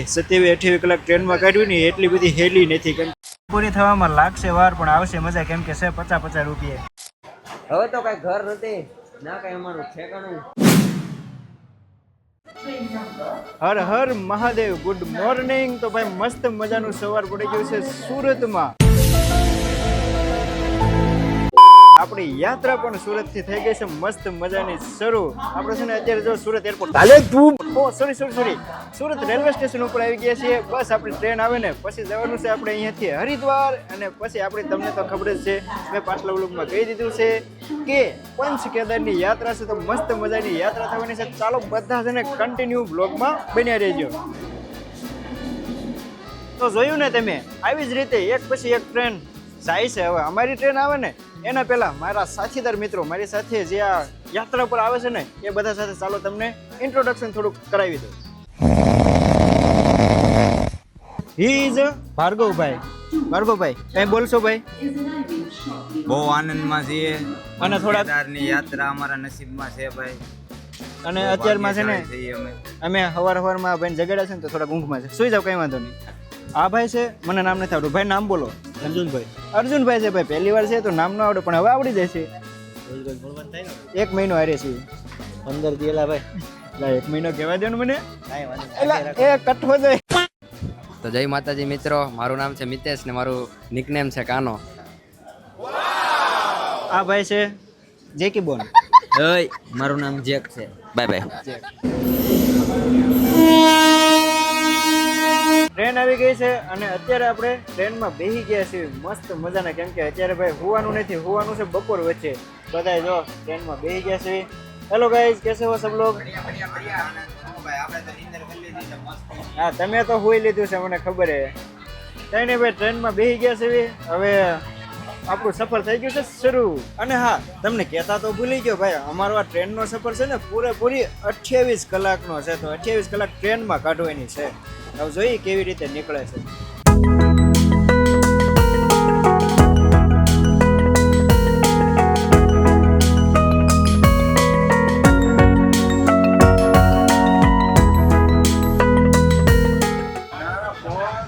સત્યાવીસ અઠ્યાવી કલાક ટ્રેનમાં કાઢવી ને એટલી બધી હેલી નથી કેમ પૂરી થવામાં લાગશે વાર પણ આવશે મજા કેમ કે છે પચાસ પચાસ રૂપિયા. હવે તો કઈ ઘર નથી ના કઈ અમારું ઠેકાણું. Har Har Mahadev good morning. તો ભાઈ મસ્ત મજાનું સવાર પડી ગયું છે સુરતમાં. આપણી યાત્રા પણ સુરતથી થઈ ગઈ છે. મસ્ત મજાની શરૂ. આપણે છે ને અત્યારે જો સુરત એરપોર્ટ હાલે તું. ઓ sorry sorry sorry Surat railway station ઉપર આવી ગયા છીએ. બસ આપણી ટ્રેન આવે ને પછી જવાનું છે આપણે અહીંયાથી હરિદ્વાર. અને પછી આપણી તમને તો ખબર જ છે મેં પાછલા વ્લોગમાં કહી દીધું છે કે પંચ કેદારની યાત્રા છે. તો મસ્ત મજાની યાત્રા થવાની છે. ચાલો બધા છે ને કન્ટિન્યુ બ્લોગમાં બન્યા રહેજો. તો જોયું ને તમે આવી જ રીતે એક પછી એક ટ્રેન જાય છે. હવે અમારી ટ્રેન આવે ને એના પહેલા મારા સાથીદાર મિત્રો મારી સાથે જે આ યાત્રા પર આવે છે ને એ બધા સાથે ચાલો તમને ઇન્ટ્રોડક્શન થોડુંક કરાવી દઉં. He is Bhargavbhai. ભાર્ગવભાઈ કઈ બોલશો ભાઈ? બહુ આનંદમાં છીએ. અને થોડા કેદારની યાત્રા અમારા નસીબમાં છે ભાઈ. અને અત્યારમાં છે ને અમે. અમે હવાર હવારમાં ભાઈ જગાડ્યા છે ને તો થોડા ઊંઘમાં છે. સુઈ જાવ કઈ વાંધો નહીં. આ ભાઈ છે મને નામ નથી આવડતું. ભાઈ નામ બોલો. અર્જુનભાઈ. અર્જુનભાઈ છે ભાઈ પહેલી વાર છે તો નામ ન આવડે પણ હવે આવડી જશે એક મહિનો હારે છે. પંદર દિયેલા ભાઈ. એક મહિનો કહેવા દે મને. એલા એ કઠો જાય તો જય માતાજી મિત્રો મારું નામ છે મિતેશ ને મારું નિકનેમ છે કાનો. આ ભાઈ છે જેકી બોન. ઓય મારું નામ જેક છે. Bye bye. ટ્રેન આવી ગઈ છે અને અત્યારે આપણે ટ્રેનમાં બેસી ગયા છીએ. મસ્ત મજાના. કેમ કે અત્યારે ભાઈ હોવાનું નથી હોવાનું છે બપોર વચ્ચે. બધા જો ટ્રેનમાં બેસી ગયા છે હેલો ગાઈઝ કેસે હો સબ લોગ? હા તમે તો હોઈ લીધું છે મને ખબર હે. કઈ નહીં ભાઈ ટ્રેનમાં બેસી ગયા છે હવે આપણું સફર થઈ ગયું છે શરૂ. અને હા તમને કહેતા તો ભૂલી ગયો ભાઈ અમારો આ ટ્રેનનો સફર છે ને પૂરેપૂરી અઠ્યાવીસ કલાકનો છે. તો અઠ્યાવીસ કલાક ટ્રેનમાં કાઢવાની છે. હવે જોઈએ કેવી રીતે નીકળે છે.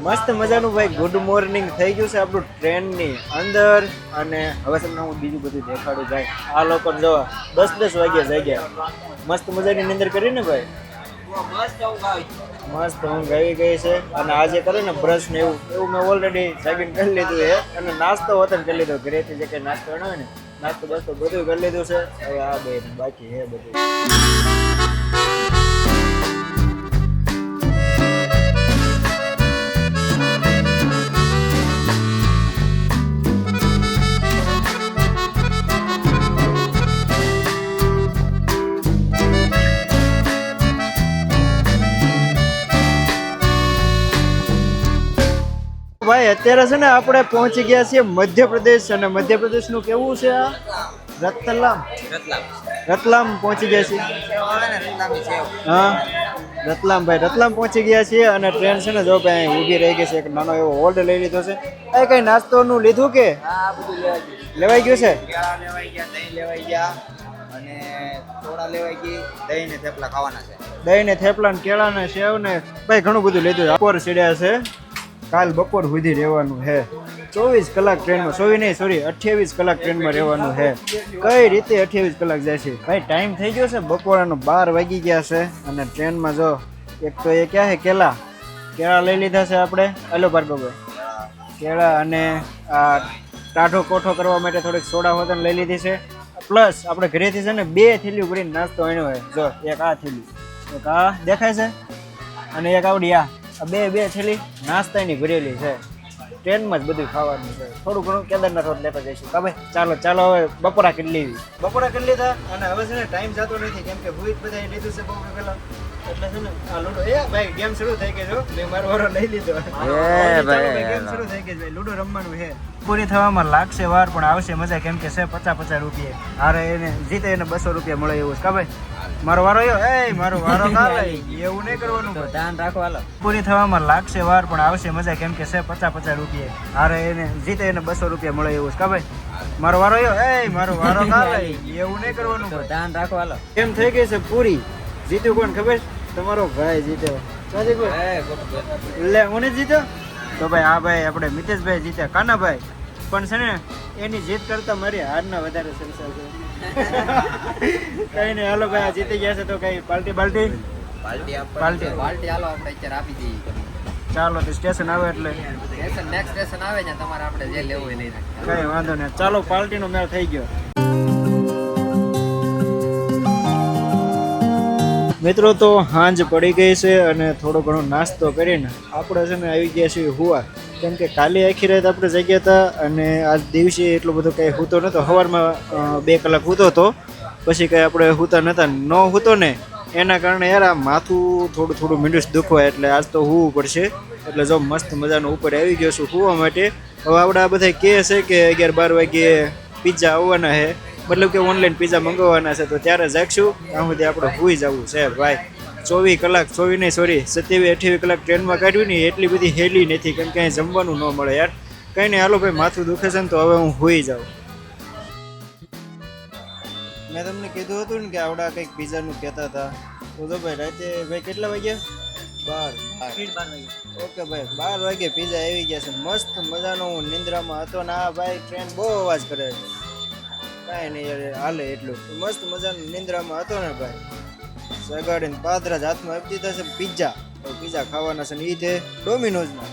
મસ્ત મજાનું ભાઈ ગુડ મોર્નિંગ થઈ ગયું છે આપણું ટ્રેનની અંદર. અને હવે તમને હું બીજું બધું દેખાડું ભાઈ. આ લોકો જો દસ દસ વાગ્યા જાગ્યા. મસ્ત મજાની નિંદર કરી ને ભાઈ? મસ્ત ઊંઘ આવી ગઈ છે. અને આજે કરે ને બ્રશ ને એવું. એવું મેં ઓલરેડી જાગીને કરી લીધું છે. અને નાસ્તો વતન કરી લીધો. ઘરેથી જે કંઈ નાસ્તો હોય ને નાસ્તો બસ્તો બધું કરી લીધું છે. હવે આ બે બાકી હે બધું. અત્યારે છે ને આપણે પહોંચી ગયા છીએ મધ્યપ્રદેશ અને મધ્યપ્રદેશનું કેવું છે આ? રતલામ. રતલામ પહોંચી ગયા છીએ. હા? રતલામ ભાઈ રતલામ પહોંચી ગયા છીએ અને ટ્રેન છે ને જો ભાઈ ઊભી રહી ગઈ છે એક નાનો એવો હોલ્ડ લઈ લીધો છે. એ કઈ નાસ્તોનું લીધું કે? લેવાઈ ગયું છે? લેવાઈ ગયા દહીં લેવાઈ ગયા અને થોડા લેવાઈ ગઈ દહીં ને થેપલા ખાવાના છે. દહીં ને થેપલા ને કેળા ને સેવ ને ભાઈ ઘણું બધું લીધું છે. બપોર ચડ્યા છે. કાલ બપોર સુધી રહેવાનું છે. ચોવીસ કલાક ટ્રેનમાં ચોવીસ નહીં, સોરી, અઠ્યાવીસ કલાક ટ્રેનમાં રહેવાનું છે. કઈ રીતે અઠ્યાવીસ કલાક જાય છે? ભાઈ, ટાઈમ થઈ ગયો છે, બપોરાનો બાર વાગી ગયા છે અને ટ્રેનમાં જો, એક તો એ ક્યાં છે, કેલા? કેળા લઈ લીધા છે આપણે. હલો, ભાર્ગવભાઈ. કેળા અને આ ટાઢો કોઠો કરવા માટે થોડીક સોડા હોતન લઈ લીધી છે. પ્લસ આપણે ઘરેથી છે ને બે થેલીઓ ભરીને નાસ્તો આણ્યો હોય જો, એક આ થેલી, એક આ દેખાય છે અને એક આવડી આ. આ બે બે થેલી નાસ્તાની ભરેલી છે. ટ્રેનમાં જ બધું ખાવાનું છે. થોડું ઘણું કેદારનાથ રોડ લેતા જઈશું. કા ભાઈ ચાલો ચાલો હવે બપોરા કરી લેવી. બપોરા કરી લીધા અને હવે છે ને ટાઈમ જતો નથી. કેમ કે ભૂત બધા લીધું છે બહુ પહેલા. એટલે છે ને આ લૂડો એ ભાઈ ગેમ શરૂ થઈ ગઈ છે મેં મારો વારો લઈ લીધો. ભાઈ. ગેમ શરૂ થઈ ગઈ છે. ભાઈ લૂડો રમવાનું છે. પૂરી થવામાં લાગશે વાર પણ આવશે મજા. કેમ કે છે પચાસ પચાસ રૂપિયા. હારે એને જીતે એને બસો રૂપિયા મળે એવું છે. કા ભાઈ? મારો વારો આવ્યો એ મારો વારો લઈ એવું નહીં કરવાનું. ધ્યાન રાખો હાલો. પૂરી થવામાં લાગશે વાર પણ આવશે મજા. કેમ કે છે પચાસ પચાસ રૂપિયા. હારે એને જીતે એને બસો રૂપિયા મળે એવું છે. કા ભાઈ? મારો વારો આવ્યો એ મારો વારો ના લઈ એવું નહીં કરવાનું. ધ્યાન રાખો હાલો. કેમ થઈ ગઈ છે પૂરી? જીત્યું કોણ ખબર? તમારો ભાઈ જીત્યો લે હું જીત્યો તો ભાઈ આ ભાઈ આપણે મિતેશભાઈ જીત્યા. કાનાભાઈ પણ છે ને એની જીત કરતા મારી હારના વધારે સંસાર છે. કઈ નહીં હાલો ભાઈ જીતી ગયા છે તો કઈ પાલટી બાલ્ટી પાલટી પાલટી પાર્ટી. હાલો આપણે અત્યારે આપી દઈએ ચાલો તો સ્ટેશન આવે એટલે. સ્ટેશન નેક્સ્ટ સ્ટેશન આવે ને તમારે આપણે જે લેવું હોય લઈ કઈ વાંધો નહીં. ચાલો પાલટીનો મેળ થઈ ગયો. મિત્રો તો હાંજ પડી ગઈ છે અને થોડો ઘણો નાસ્તો કરીને આપણે છે ને આવી ગયા છીએ હુવા. કેમ કે કાલે આખી રાત આપણે જગ્યા હતા અને આજ દિવસે એટલો બધો કંઈ હૂતો નહોતો સવારમાં બે કલાક હૂતો હતો. પછી કંઈ આપણે હૂતા નહોતા ન હૂતો ને, એના કારણે યાર આ માથું થોડું થોડું મીંડું દુખવાય એટલે આજ તો હોવું પડશે. એટલે જો મસ્ત મજાનો ઉપર આવી ગયો છું હોવા માટે. હવે આપણે આ બધા કહે છે કે અગિયાર, બાર વાગ્યે પિઝા આવવાના છે મતલબ કે ઓનલાઈન પિઝા મંગાવવાના છે, તો ત્યારે જાગશું. ત્યાં સુધી આપણે હોઈ જવું છે, ભાઈ. ચોવીસ કલાક ચોવીસ નહીં સોરી સત્યાવીસ અઠ્યાવીસ કલાક ટ્રેનમાં કાઢવી ને એટલી બધી હેલી નથી કેમ કે અહીં જમવાનું ન મળે યાર. કંઈ નહીં હાલો ભાઈ માથું દુખે છે ને તો હવે હું હોઈ જાઉં. મેં તમને કીધું હતું ને કે આવડા કંઈક પિઝાનું કહેતા હતા. તો ભાઈ રાતે ભાઈ કેટલા વાગ્યા? બાર ઓકે ભાઈ બાર વાગે પિઝા આવી ગયા છે. મસ્ત મજાનો હું નિંદ્રામાં હતો ને આ ભાઈ ટ્રેન બહુ અવાજ કરે છે. કાંઈ નહીં યાર હાલે એટલું. મસ્ત મજાનો નિંદ્રામાં હતો ને ભાઈ. સગાડીને પાદરા જ હાથમાં આપી દીધા છે પિઝા તો પિઝા ખાવાના છે ને એ છે ડોમિનોઝના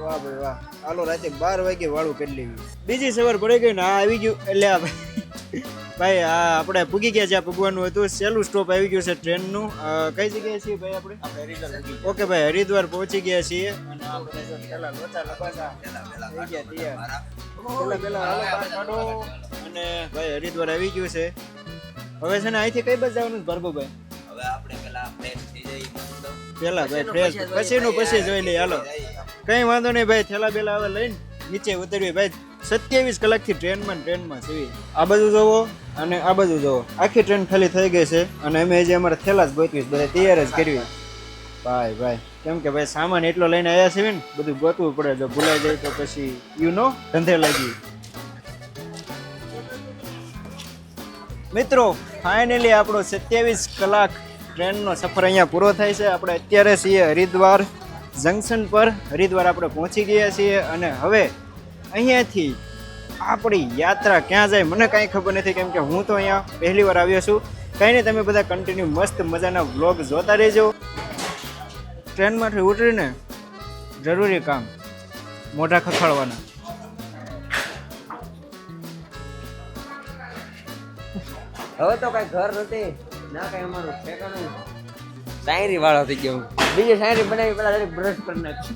વાહ ભાઈ વાહ. હાલો રાતે બાર વાગે વાળું કરી લેવી. બીજી સવાર પડી ગઈ ને આ આવી ગયું. એટલે ભાઈ આ આપણે પૂગી ગયા છે આ પૂગવાનું હતું. સહેલું સ્ટોપ આવી ગયું છે ટ્રેનનું. કઈ જગ્યાએ છીએ ભાઈ આપણે? ઓકે ભાઈ હરિદ્વાર પહોંચી ગયા છીએ. અને ભાઈ હરિદ્વાર આવી ગયું છે. હવે છે ને અહીંથી કઈ બસ જવાનું ભાર્ગવભાઈ? હવે આપણે પેલા ફ્રેશ થઈ જઈએ પેલા ભાઈ ફ્રેશ પછીનું પછી જોઈ લઈએ. હાલો. કઈ વાંધો નહીં ભાઈ થેલા બેલા હવે લઈને નીચે ઉતરવી ભાઈ સત્યાવીસ કલાકથી ટ્રેનમાં ટ્રેનમાં સીવી. આ બાજુ જોવો અને આ બાજુ જોવો આખી ટ્રેન ખાલી થઈ ગઈ છે અને અમે જે અમારે થેલા જ ગોતવી બધા તૈયાર જ કરવી. ભાઈ ભાઈ. કેમ કે ભાઈ સામાન એટલો લઈને આવ્યા છે ને બધું ગોતવું પડે. જો ભૂલાઈ જાય તો પછી યુ નો ધંધે લાગી. મિત્રો ફાઇનલી આપણો સત્યાવીસ કલાક ટ્રેનનો સફર અહીંયા પૂરો થાય છે. આપણે અત્યારે છીએ હરિદ્વાર જંકશન પર. હરિદ્વાર આપણે પહોંચી ગયા છીએ અને હવે અહીંયાથી આપણી યાત્રા ક્યાં જાય મને કાંઈ ખબર નથી, કેમ કે હું તો અહીંયા પહેલી વાર આવ્યો છું. કંઈ નહીં, તમે બધા કન્ટિન્યુ મસ્ત મજાના વ્લોગ જોતા રહેજો. ટ્રેનમાંથી ઉતરીને જરૂરી કામ, મોઢા ખખડવાના. હવે તો કઈ ઘર નથી. ના કઈ અમારું ઠેકાણું શાયરી વાળો થઈ ગયો બીજી શાયરી બનાવી પેલા દરેક બ્રશ કરી નાખી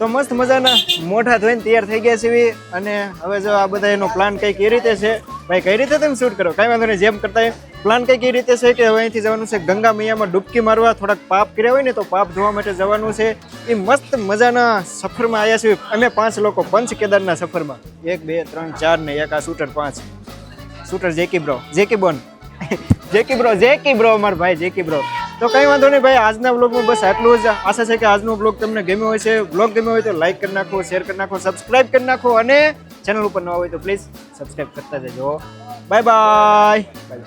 તો મસ્ત મજાના મોઢા ધોઈને તૈયાર થઈ ગયા છે અને હવે જો આ બધા એનો પ્લાન કંઈક એ રીતે છે? ભાઈ કઈ રીતે તમે શૂટ કરો? કાંઈ વાંધો નહીં જેમ કરતા પ્લાન કંઈક એ રીતે છે કે હવે અહીંથી જવાનું છે? ગંગા મૈયામાં ડૂબકી મારવા થોડાક પાપ કર્યા હોય ને તો પાપ ધોવા માટે જવાનું છે. એ મસ્ત મજાના સફરમાં આવ્યા છે અમે પાંચ લોકો પંચ કેદારના સફરમાં. એક બે ત્રણ ચાર ને એક આ શૂટર પાંચ. શૂટર જેકી બ્રો જેકી બોન જેકી બ્રો જેકી બ્રો અમાર ભાઈ, જેકી બ્રો તો કઈ વાંધો નહીં ભાઈ, આજના બ્લોગમાં બસ આટલું જ. આશા છે કે આજનો બ્લોગ તમને ગમ્યો હોય છે બ્લોગ ગમ્યો હોય તો લાઈક કરી નાખો શેર કરી નાખો સબસ્ક્રાઇબ કરી નાખો અને ચેનલ ઉપર નવા હોય તો પ્લીઝ સબસ્ક્રાઇબ કરતા જજો. Bye bye bye